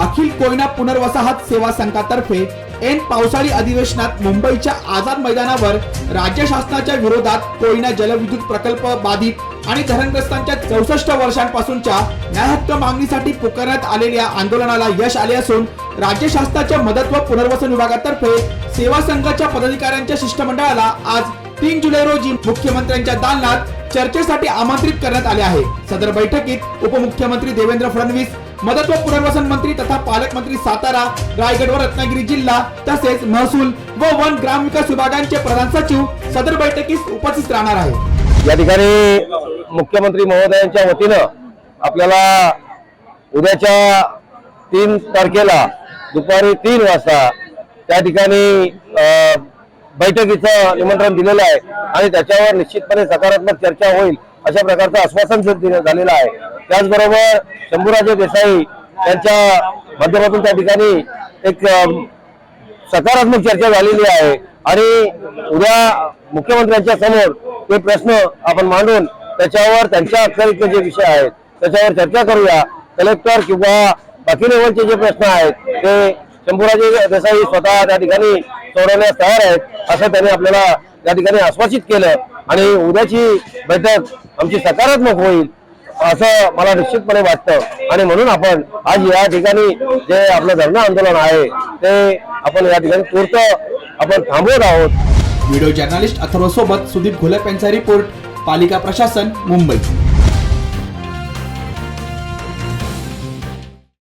अखिल कोयना पुनर्वसाहत सेवा संघातर्फे एन पावसाळी अधिवेशनात मुंबईच्या आझाद मैदानावर राज्य शासनाच्या विरोधात कोयना जलविद्युत प्रकल्प बाधित आणि धरणग्रस्तांच्या चौसष्ट वर्षांपासूनच्या न्यायहक्क मागणीसाठी पुकारण्यात आलेल्या आंदोलनाला यश आले असून राज्य शासनाच्या मदत व पुनर्वसन विभागातर्फे सेवा संघाच्या पदाधिकाऱ्यांच्या शिष्टमंडळाला आज तीन जुलै रोजी मुख्यमंत्र्यांच्या दालनात चर्चेसाठी आमंत्रित करण्यात आले आहे. सदर बैठकीत उपमुख्यमंत्री देवेंद्र फडणवीस मदत व पुनर्वसन मंत्री तथा पालकमंत्री सातारा रायगड व रत्नागिरी जिल्हा तसेच महसूल व वन ग्रामविकास विभागांचे प्रधान सचिव सदर बैठकीस उपस्थित राहणार आहे या ठिकाणी मुख्यमंत्री महोदयांच्या वतीनं आपल्याला उद्याच्या तीन तारखेला दुपारी तीन वाजता त्या ठिकाणी बैठकीचं निमंत्रण दिलेलं आहे आणि त्याच्यावर निश्चितपणे सकारात्मक चर्चा होईल. अशा प्रकारचं आश्वासन झालेलं आहे. त्याचबरोबर शंभूराजे देसाई यांच्या माध्यमातून त्या ठिकाणी एक सकारात्मक चर्चा झालेली आहे. आणि उद्या मुख्यमंत्र्यांच्या समोर ते प्रश्न आपण मांडून त्याच्यावर त्यांच्या अखत्यारीतले जे विषय आहेत त्याच्यावर चर्चा करूया. कलेक्टर किंवा बाकी लेवलचे जे प्रश्न आहेत ते शंभूराजे देसाई स्वतः त्या ठिकाणी सोडवण्यास तयार आहेत असं त्यांनी आपल्याला त्या ठिकाणी आश्वासित केलं. आणि उद्याची बैठक आमची सकारात्मक होईल असं मला निश्चितपणे वाटतं. आणि म्हणून आपण आज या ठिकाणी जे आपलं धरणं आंदोलन आहे ते आपण या ठिकाणी तूर्त आपण थांबवत आहोत. व्हिडिओ जर्नलिस्ट अथर्व सोबत सुदीप घोलप यांचा रिपोर्ट पालिका प्रशासन मुंबई.